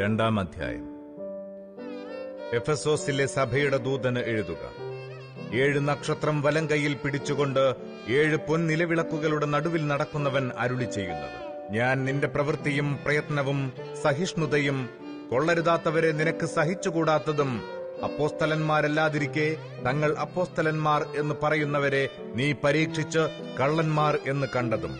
രണ്ടാം അധ്യായം. എഫസോസിലെ സഭയുടെ ദൂതന് എഴുതുക. ഏഴ് നക്ഷത്രം വലം കൈയിൽ പിടിച്ചുകൊണ്ട് ഏഴ് പൊൻനിലവിളക്കുകളുടെ നടുവിൽ നടക്കുന്നവൻ അരുളി ചെയ്യുന്നത്. ഞാൻ നിന്റെ പ്രവൃത്തിയും പ്രയത്നവും സഹിഷ്ണുതയും കൊള്ളരുതാത്തവരെ നിനക്ക് സഹിച്ചുകൂടാത്തതും അപ്പോസ്തലന്മാരല്ലാതിരിക്കെ തങ്ങൾ അപ്പോസ്തലന്മാർ എന്ന് പറയുന്നവരെ നീ പരീക്ഷിച്ച് കള്ളന്മാർ എന്ന് കണ്ടതും.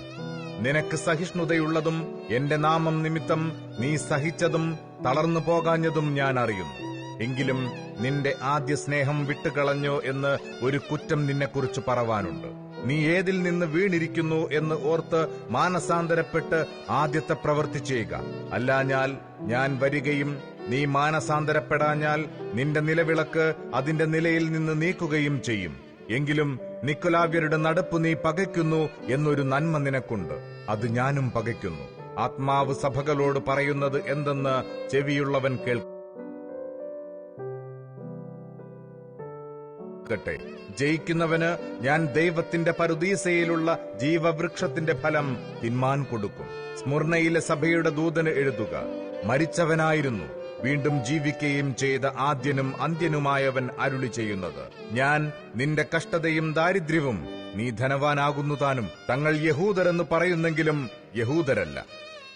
നിനക്ക് സഹിഷ്ണുതയുള്ളതും എന്റെ നാമം നിമിത്തം നീ സഹിച്ചതും തളർന്നു പോകാഞ്ഞതും ഞാൻ അറിയുന്നു. എങ്കിലും നിന്റെ ആദ്യ സ്നേഹം വിട്ടുകളഞ്ഞോ എന്ന് ഒരു കുറ്റം നിന്നെക്കുറിച്ച് പറവാനുണ്ട്. നീ ഏതിൽ നിന്ന് വീണിരിക്കുന്നു എന്ന് ഓർത്ത് മാനസാന്തരപ്പെട്ട് ആദ്യത്തെ പ്രവൃത്തി ചെയ്യുക. അല്ലാഞ്ഞാൽ ഞാൻ വരികയും നീ മാനസാന്തരപ്പെടാഞ്ഞാൽ നിന്റെ നിലവിളക്ക് അതിന്റെ നിലയിൽ നിന്ന് നീക്കുകയും ചെയ്യും. എങ്കിലും നിക്കുലാവ്യരുടെ നടപ്പ് നീ പകയ്ക്കുന്നു എന്നൊരു നന്മ നിനക്കുണ്ട്. അത് ഞാനും പകയ്ക്കുന്നു. ആത്മാവ് സഭകളോട് പറയുന്നത് എന്തെന്ന് ചെവിയുള്ളവൻ കേൾക്കട്ടെ. ജയിക്കുന്നവന് ഞാൻ ദൈവത്തിന്റെ പരുദീസയിലുള്ള ജീവവൃക്ഷത്തിന്റെ ഫലം തിന്മാൻ കൊടുക്കും. സ്മുർണയിലെ സഭയുടെ ദൂതന് എഴുതുക മരിച്ചവനായിരുന്നു. വീണ്ടും ജീവിക്കുകയും ചെയ്ത ആദ്യനും അന്ത്യനുമായവൻ അരുളി ചെയ്യുന്നത്. ഞാൻ നിന്റെ കഷ്ടതയും ദാരിദ്ര്യവും നീ ധനവാനാകുന്നു താനും. തങ്ങൾ യഹൂദരെന്ന് പറയുന്നെങ്കിലും യഹൂദരല്ല.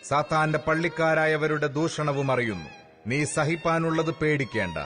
സാത്താന്റെ പള്ളിക്കാരായവരുടെ ദൂഷണവും അറിയുന്നു. നീ സഹിപ്പാനുള്ളത് പേടിക്കേണ്ട.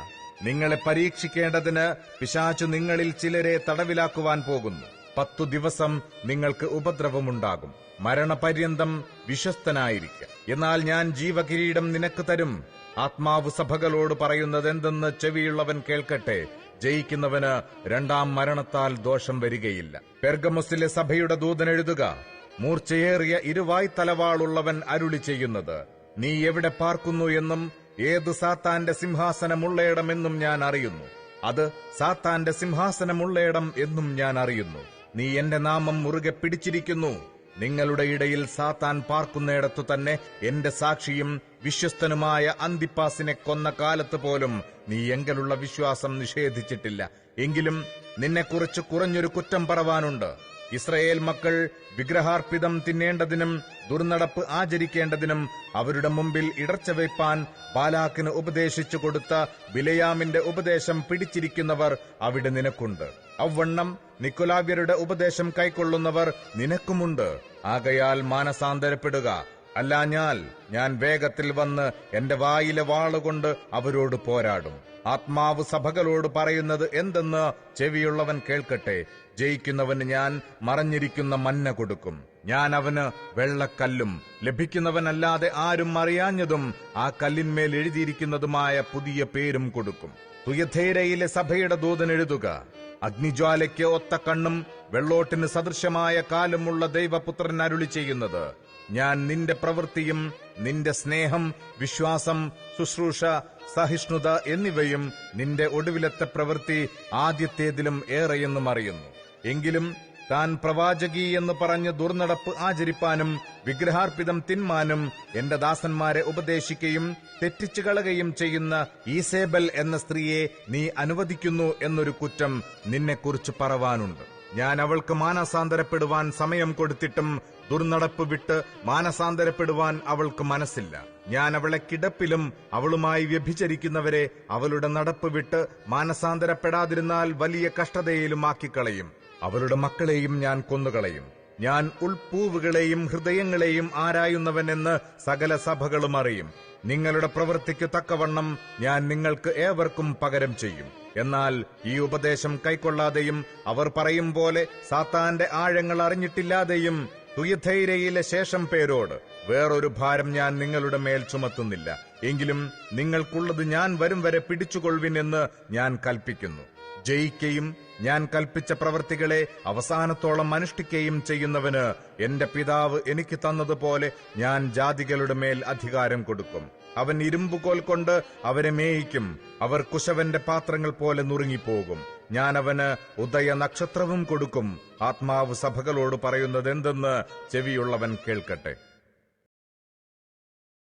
നിങ്ങളെ പരീക്ഷിക്കേണ്ടതിന് പിശാചു നിങ്ങളിൽ ചിലരെ തടവിലാക്കുവാൻ പോകുന്നു. പത്തു ദിവസം നിങ്ങൾക്ക് ഉപദ്രവമുണ്ടാകും. മരണപര്യന്തം വിശ്വസ്തനായിരിക്ക. എന്നാൽ ഞാൻ ജീവകിരീടം നിനക്ക് തരും. ആത്മാവ് സഭകളോട് പറയുന്നതെന്തെന്ന് ചെവിയുള്ളവൻ കേൾക്കട്ടെ. ജയിക്കുന്നവന് രണ്ടാം മരണത്താൽ ദോഷം വരികയില്ല. പെർഗമുസിലെ സഭയുടെ ദൂതൻ എഴുതുക മൂർച്ചയേറിയ ഇരുവായ് തലവാളുള്ളവൻ അരുളി ചെയ്യുന്നത്. നീ എവിടെ പാർക്കുന്നു എന്നും ഏത് സാത്താന്റെ സിംഹാസനമുള്ളയിടമെന്നും ഞാൻ അറിയുന്നു. അത് സാത്താന്റെ സിംഹാസനമുള്ളയിടം എന്നും ഞാൻ അറിയുന്നു. നീ എന്റെ നാമം മുറുകെ പിടിച്ചിരിക്കുന്നു. നിങ്ങളുടെ ഇടയിൽ സാത്താൻ പാർക്കുന്നിടത്തു തന്നെ എന്റെ സാക്ഷിയും വിശ്വസ്തനുമായ അന്തിപ്പാസിനെ കൊന്ന കാലത്ത് പോലും നീ എങ്കിലുള്ള വിശ്വാസം നിഷേധിച്ചിട്ടില്ല. എങ്കിലും നിന്നെക്കുറിച്ച് കുറഞ്ഞൊരു കുറ്റം പറവാനുണ്ട്. ഇസ്രയേൽ മക്കൾ വിഗ്രഹാർപ്പിതം തിന്നേണ്ടതിനും ദുർനടപ്പ് ആചരിക്കേണ്ടതിനും അവരുടെ മുമ്പിൽ ഇടർച്ച വയ്പാൻ ബാലാക്കിന് ഉപദേശിച്ചു കൊടുത്ത ബിലയാമിന്റെ ഉപദേശം പിടിച്ചിരിക്കുന്നവർ അവിടെ നിനക്കുണ്ട്. അവണ്ണം നിക്കുലാവ്യരുടെ ഉപദേശം കൈക്കൊള്ളുന്നവർ നിനക്കുമുണ്ട്. ആകയാൽ മാനസാന്തരപ്പെടുക. അല്ലാഞ്ഞാൽ ഞാൻ വേഗത്തിൽ വന്ന് എന്റെ വായിലെ വാളുകൊണ്ട് അവരോട് പോരാടും. ആത്മാവ് സഭകളോട് പറയുന്നത് എന്തെന്ന് ചെവിയുള്ളവൻ കേൾക്കട്ടെ. ജയിക്കുന്നവന് ഞാൻ മറഞ്ഞിരിക്കുന്ന മന്ന കൊടുക്കും. ഞാൻ അവന് വെള്ളക്കല്ലും. ലഭിക്കുന്നവനല്ലാതെ ആരും അറിയാഞ്ഞതും ആ കല്ലിന്മേൽ എഴുതിയിരിക്കുന്നതുമായ പുതിയ പേരും കൊടുക്കും. തുയഥേരയിലെ സഭയുടെ ദൂതൻ എഴുതുക. അഗ്നിജ്വാലയ്ക്ക് ഒത്ത കണ്ണും വെള്ളോട്ടിന് സദൃശമായ കാലമുള്ള ദൈവപുത്രൻ അരുളി ചെയ്യുന്നത്. ഞാൻ നിന്റെ പ്രവൃത്തിയും നിന്റെ സ്നേഹം വിശ്വാസം ശുശ്രൂഷ സഹിഷ്ണുത എന്നിവയും നിന്റെ ഒടുവിലത്തെ പ്രവൃത്തി ആദ്യത്തേതിലും ഏറെയെന്നും അറിയുന്നു. എങ്കിലും താൻ പ്രവാചകി എന്ന് പറഞ്ഞ് ദുർനടപ്പ് ആചരിപ്പാനും വിഗ്രഹാർപ്പിതം തിന്മാനും എന്റെ ദാസന്മാരെ ഉപദേശിക്കുകയും തെറ്റിച്ചു കളകയും ചെയ്യുന്ന ഈസേബൽ എന്ന സ്ത്രീയെ നീ അനുവദിക്കുന്നു എന്നൊരു കുറ്റം നിന്നെക്കുറിച്ച് പറവാനുണ്ട്. ഞാൻ അവൾക്ക് മാനസാന്തരപ്പെടുവാൻ സമയം കൊടുത്തിട്ടും ദുർനടപ്പ് വിട്ട് മാനസാന്തരപ്പെടുവാൻ അവൾക്ക് മനസ്സില്ല. ഞാൻ അവളെ കിടപ്പിലും അവളുമായി വ്യഭിചരിക്കുന്നവരെ അവളുടെ നടപ്പ് വിട്ട് മാനസാന്തരപ്പെടാതിരുന്നാൽ വലിയ കഷ്ടതയിലും ആക്കിക്കളയും. അവളുടെ മക്കളെയും ഞാൻ കൊന്നുകളയും. ഞാൻ ഉൾപ്പൂവുകളെയും ഹൃദയങ്ങളെയും ആരായുന്നവനെന്ന് സകല സഭകളും അറിയും. നിങ്ങളുടെ പ്രവൃത്തിക്ക് തക്കവണ്ണം ഞാൻ നിങ്ങൾക്ക് ഏവർക്കും പകരം ചെയ്യും. എന്നാൽ ഈ ഉപദേശം കൈക്കൊള്ളാതെയും അവർ പറയും പോലെ സാത്താന്റെ ആഴങ്ങൾ അറിഞ്ഞിട്ടില്ലാതെയും തുയധൈരയിലെ ശേഷം പേരോട് വേറൊരു ഭാരം ഞാൻ നിങ്ങളുടെ മേൽ ചുമത്തുന്നില്ല. എങ്കിലും നിങ്ങൾക്കുള്ളത് ഞാൻ വരും വരെ പിടിച്ചുകൊള്ളുവിനെന്ന് ഞാൻ കൽപ്പിക്കുന്നു. ജയിക്കുകയും ഞാൻ കൽപ്പിച്ച പ്രവൃത്തികളെ അവസാനത്തോളം അനുഷ്ഠിക്കുകയും ചെയ്യുന്നവന് എന്റെ പിതാവ് എനിക്ക് തന്നതുപോലെ ഞാൻ ജാതികളുടെ മേൽ അധികാരം കൊടുക്കും. അവൻ ഇരുമ്പുകോൽ കൊണ്ട് അവരെ മേയിക്കും. അവർ കുശവന്റെ പാത്രങ്ങൾ പോലെ നുറുങ്ങിപ്പോകും. ഞാൻ അവന് ഉദയ നക്ഷത്രവും കൊടുക്കും. ആത്മാവ് സഭകളോട് പറയുന്നത് എന്തെന്ന് ചെവിയുള്ളവൻ കേൾക്കട്ടെ.